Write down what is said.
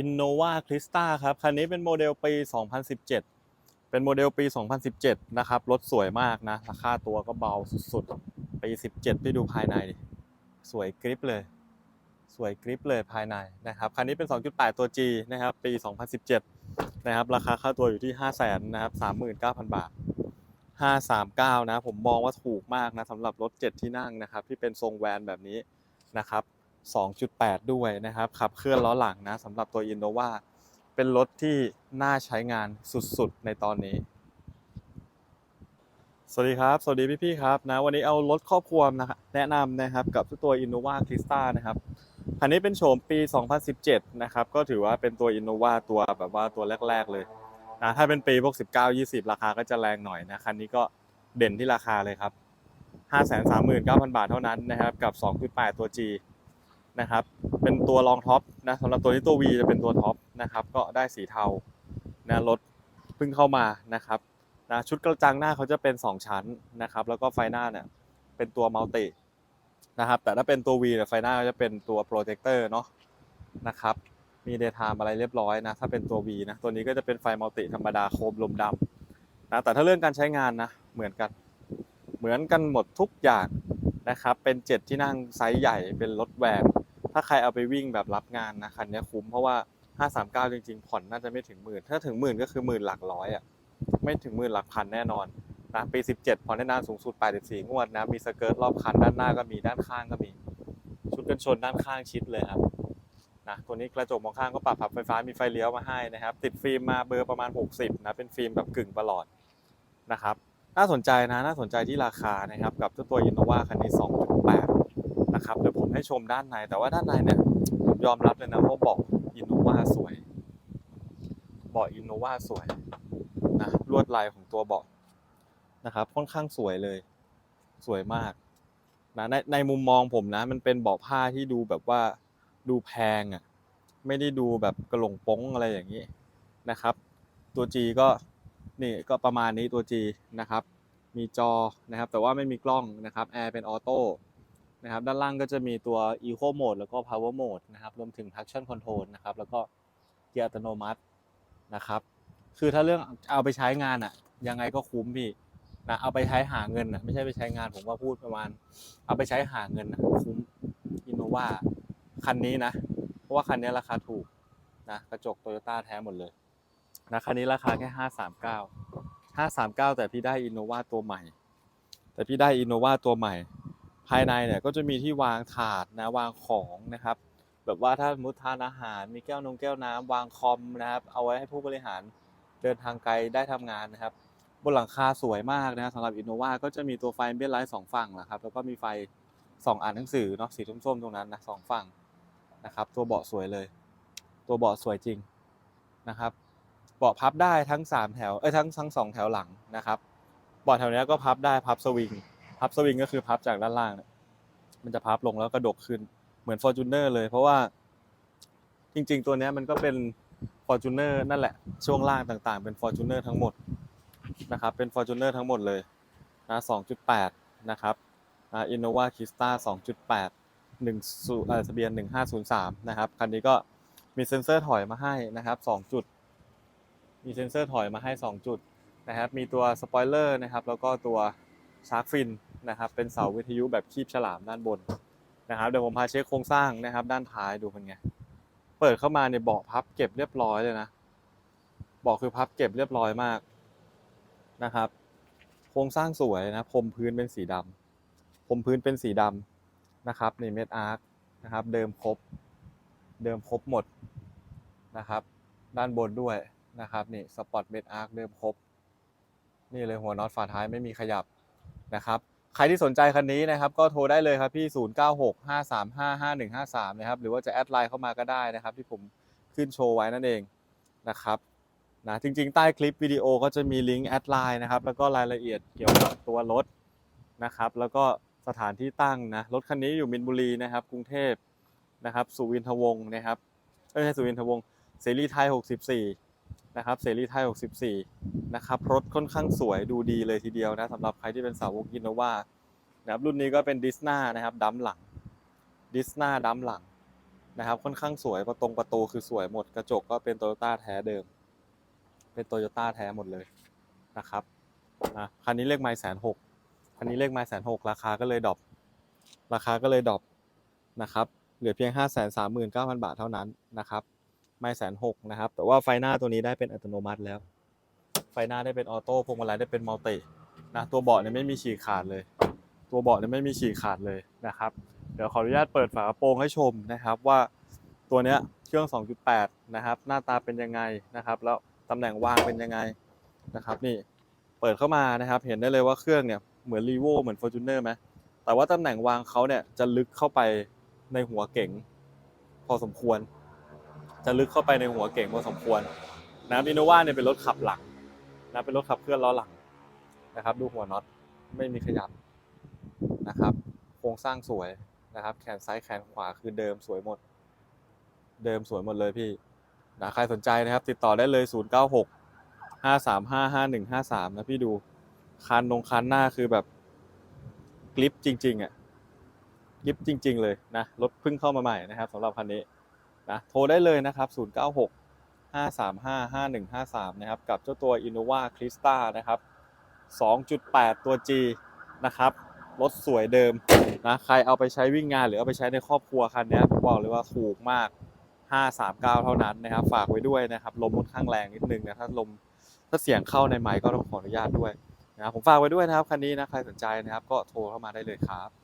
Innova Crista ครับ คันนี้เป็นโมเดลปี 2017 เป็นโมเดลปี 2017 นะครับ รถสวยมากนะ ราคาตัวก็เบาสุดๆ ปี 17 ไปดูภายในดิ สวยกริปเลย สวยกริปเลยภายในนะครับ คันนี้เป็น 2.8 ตัว G นะครับ ปี 2017 นะครับ ราคาค่าตัวอยู่ที่ 5 0 0 0 0 0นะครับ 39,000 บาท 539 นะ ผมมองว่าถูกมากนะสำหรับรถ 7 ที่นั่งนะครับ ที่เป็นทรงแวนแบบนี้นะครับ 2.8 ด้วยนะครับ ขับเคลื่อนล้อหลังนะสำหรับตัว Innova เป็นรถที่น่าใช้งานสุดๆ ในตอนนี้ สวัสดีครับ สวัสดีพี่ๆครับนะวันนี้เอารถครอบครัวนะครับแนะนำนะครับกับตัว Innova Crista นะครับคันนี้เป็นโฉมปี 2017 นะครับ ก็ถือว่าเป็นตัว Innova ตัวแบบว่าตัวแรก ๆ เลยนะถ้าเป็นปีพวก 19 20 ราคาก็จะแรงหน่อยนะคันนี้ก็เด่นที่ราคาเลยครับ 539,000 บาทเท่านั้นนะครับกับ 2.8 ตัว G นะครับ เป็นตัวรองท็อปนะสำหรับตัวนี้ตัว V จะเป็นตัวท็อปนะครับ ก็ได้สีเทานะรถเพิ่งเข้ามานะครับนะชุดกระจังหน้าเขาจะเป็น 2 ชั้นนะครับ แล้วก็ไฟหน้าเนี่ยเป็นตัวมัลตินะครับ แต่ถ้าเป็นตัว V เนี่ยไฟหน้าจะเป็นตัวโปรเจคเตอร์เนาะนะครับมีเดย์ไทม์อะไรเรียบร้อยนะถ้าเป็นตัว V นะตัวนี้ก็จะเป็นไฟมัลติธรรมดาโคมลมดำนะแต่ถ้าเรื่องการใช้งานนะเหมือนกัน เหมือนกันหมดทุกอย่างนะครับ เป็นเจ็ดที่นั่งไซส์ใหญ่เป็นรถแวน ถ้าใครเอาไปวิ่งแบบรับงานนะคันนี้คุ้มเพราะว่า 539 จริง ๆ ผ่อนน่าจะไม่ถึงหมื่น ถ้าถึงหมื่นก็คือหมื่นหลักร้อยอะ ไม่ถึงหมื่นหลักพันแน่นอนนะปี 17 ผ่อนได้นานสูงสุด 84 งวดนะ มีสเกิร์ตรอบคันด้านหน้าก็มีด้านข้างก็มี ชุดกันชนด้านข้างชิดเลยครับนะตัวนี้กระจกมองข้างก็ปรับพับไฟฟ้ามีไฟเลี้ยวมาให้นะครับ ติดฟิล์มมาเบอร์ประมาณ 60นะเป็นฟิล์มแบบกึ่งประหลอดนะครับ น่าสนใจนะน่าสนใจที่ราคานะครับ กับเจ้าตัว Innova คันนี้ 2.8 นะครับ เดี๋ยวผมให้ชมด้านใน แต่ว่าด้านในเนี่ย ผมยอมรับเลยนะว่าเบาะ Innova สวยเบาะ Innova สวยนะลวดลายของตัวเบาะนะครับค่อนข้างสวยเลย สวยมากนะในในมุมมองผมนะ มันเป็นเบาะผ้าที่ดูแบบว่าดูแพงอะไม่ได้ดูแบบกระหลงป้งอะไรอย่างนี้นะครับ ตัว G ก็ นี่ก็ประมาณนี้ตัว G นะครับ มีจอนะครับ แต่ว่าไม่มีกล้องนะครับแอร์เป็นออโต้นะครับ ด้านล่างก็จะมีตัว Eco Mode แล้วก็ Power Mode นะครับ รวมถึง Traction Control นะครับ แล้วก็เกียร์อัตโนมัตินะครับ คือถ้าเรื่องเอาไปใช้งานอะยังไงก็คุ้มพี่นะเอาไปใช้หาเงินอะไม่ใช่ไปใช้งานผมว่าพูดประมาณ เอาไปใช้หาเงินนะคุ้ม Innova คันนี้นะ เพราะว่าคันนี้ราคาถูกนะกระจกโตโยต้าแท้หมดเลย นะคันนี้ราคาแค่ห้าสามเก้าห้าสามเก้าแต่พี่ได้อินโนวาตัวใหม่ แต่พี่ได้อินโนวาตัวใหม่ ภายในเนี่ยก็จะมีที่วางถาดนะวางของนะครับ แบบว่าถ้ามมติทานอาหารมีแก้วนงแก้วน้ำวางคอมนะครับ เอาไว้ให้ผู้บริหารเดินทางไกลได้ทำงานนะครับ บนหลังคาสวยมากนะสำหรับอินโนวาก็จะมีตัวไฟเบลไลท์สองฝั่งนะครับ แล้วก็มีไฟสองอ่านหนังสือเนาะสีส้มๆตรงนั้นนะสองฝั่งนะครับ ตัวเบาะสวยเลย ตัวเบาะสวยจริงนะครับ บาะพับได้ทั้ง3แถวเอ้ยทั้งทั้งสองแถวหลังนะครับเบาะแถวเนี้ยก็พับได้พับสวิงพับสวิงก็คือพับจากด้านล่างมันจะพับลงแล้วกระดกขึ้นเหมือน Fortuner เลย เพราะว่าจริง ๆ ตัวเนี้ยมันก็เป็น Fortuner นั่นแหละ ช่วงล่างต่างๆ เป็น Fortuner ทั้งหมดนะครับเป็น Fortuner ทั้งหมดเลยนะ2.8 นะครับนะ Innova Crista 2.8หนึ่งศูเออทะเบียนหนึ่งห้าศูนย์สามนะครับ คันนี้ก็มีเซ็นเซอร์ถอยมาให้นะครับสองจุด มีเซ็นเซอร์ถอยมาให้สองจุดนะครับ มีตัวสปอยเลอร์นะครับ แล้วก็ตัวชาร์กฟินนะครับ เป็นเสาวิทยุแบบคีบฉลามด้านบนนะครับ เดี๋ยวผมพาเช็คโครงสร้างนะครับ ด้านท้ายดูเป็นไง เปิดเข้ามาเนี่ยเบาะพับเก็บเรียบร้อยเลยนะ เบาะคือพับเก็บเรียบร้อยมากนะครับ โครงสร้างสวยนะพรมพื้นเป็นสีดำพรมพื้นเป็นสีดำนะครับในเม็ดอาร์คนะครับ เดิมครบ เดิมครบหมดนะครับ ด้านบนด้วย นะครับนี่สปอตเมดอาร์คเดิมครบ นี่เลยหัวน็อตฝาท้ายไม่มีขยับนะครับใครที่สนใจคันนี้นะครับ ก็โทรได้เลยครับพี่ 0965355153 นะครับ หรือว่าจะแอดไลน์เข้ามาก็ได้นะครับ ที่ผมขึ้นโชว์ไว้นั่นเองนะครับนะจริงๆ ใต้คลิปวิดีโอก็จะมีลิงก์แอดไลน์นะครับ แล้วก็รายละเอียดเกี่ยวกับตัวรถนะครับ แล้วก็สถานที่ตั้งนะ รถคันนี้อยู่มินบุรีนะครับ กรุงเทพนะครับ สุวินทวงศ์นะครับเอ้ยไม่ใช่สุวินทวงศ์เสรีไทย 64 นะครับเสรีไทย 64 นะครับ รถค่อนข้างสวยดูดีเลยทีเดียวนะสำหรับใครที่เป็นสาวกอินโนวานะครับรุ่นนี้ก็เป็นดิสนานะครับดัมหลังดิสนาดัมหลังนะครับ ค่อนข้างสวยประตรงประตูคือสวยหมดกระจกก็เป็นโตโยต้าแท้เดิม เป็นโตโยต้าแท้หมดเลยนะครับนะคันนี้เลขไมล์แสนหกคันนี้เลขไมล์แสนหกราคาก็เลยดรอปราคาก็เลยดรอปนะครับเหลือเพียง 5 3 9 0 0 0 บาทเท่านั้นนะครับ ไมล์แสนหกนะครับ แต่ว่าไฟหน้าตัวนี้ได้เป็นอัตโนมัติแล้ว ไฟหน้าได้เป็นออโต้พวงมาลัยได้เป็นมัลตินะตัวเบาะเนี่ยไม่มีฉีกขาดเลย ตัวเบาะเนี่ยไม่มีฉีกขาดเลยนะครับ เดี๋ยวขออนุญาตเปิดฝากระโปรงให้ชมนะครับว่าตัวเนี้ยเครื่อง 2.8 นะครับ หน้าตาเป็นยังไงนะครับ แล้วตำแหน่งวางเป็นยังไงนะครับ นี่เปิดเข้ามานะครับ เห็นได้เลยว่าเครื่องเนี่ยเหมือนรีโวเหมือน Fortuner ไหมแต่ว่าตำแหน่งวางเขาเนี่ยจะลึกเข้าไปในหัวเก๋งพอสมควร จะลึกเข้าไปในหัวเก๋งพอสมควรนะครับอินโนวาเนี่ยเป็นรถขับหลังนะเป็นรถขับเคลื่อนล้อหลังนะครับดูหัวน็อตไม่มีขยับนะครับโครงสร้างสวยนะครับแขนซ้ายแขนขวาคือเดิมสวยหมด เดิมสวยหมดเลยพี่นะใครสนใจนะครับ ติดต่อได้เลย 0 9 6 5 3 5 5 1 5 3 นะพี่ดูคันนงคันหน้าคือแบบกลิปจริงๆอะกลิปจริง ๆ เลยนะรถเพิ่งเข้ามาใหม่นะครับสำหรับคันนี้ นะโทรได้เลยนะครับ 0 9 6 5 3 5 5 1 5 3 นะครับ กับเจ้าตัว Innova Crista นะครับ 2.8 ตัว G นะครับ รถสวยเดิมนะ ใครเอาไปใช้วิ่งงานหรือเอาไปใช้ในครอบครัวคันนี้ผมบอกเลยว่าถูกมาก 539 เท่านั้นนะครับ ฝากไว้ด้วยนะครับ ลมค่อนข้างแรงนิดนึงนะ ถ้าลมถ้าเสียงเข้าในไมค์ก็ต้องขออนุญาตด้วยนะครับผมฝากไว้ด้วยนะครับคันนี้นะใครสนใจนะครับ ก็โทรเข้ามาได้เลยครับ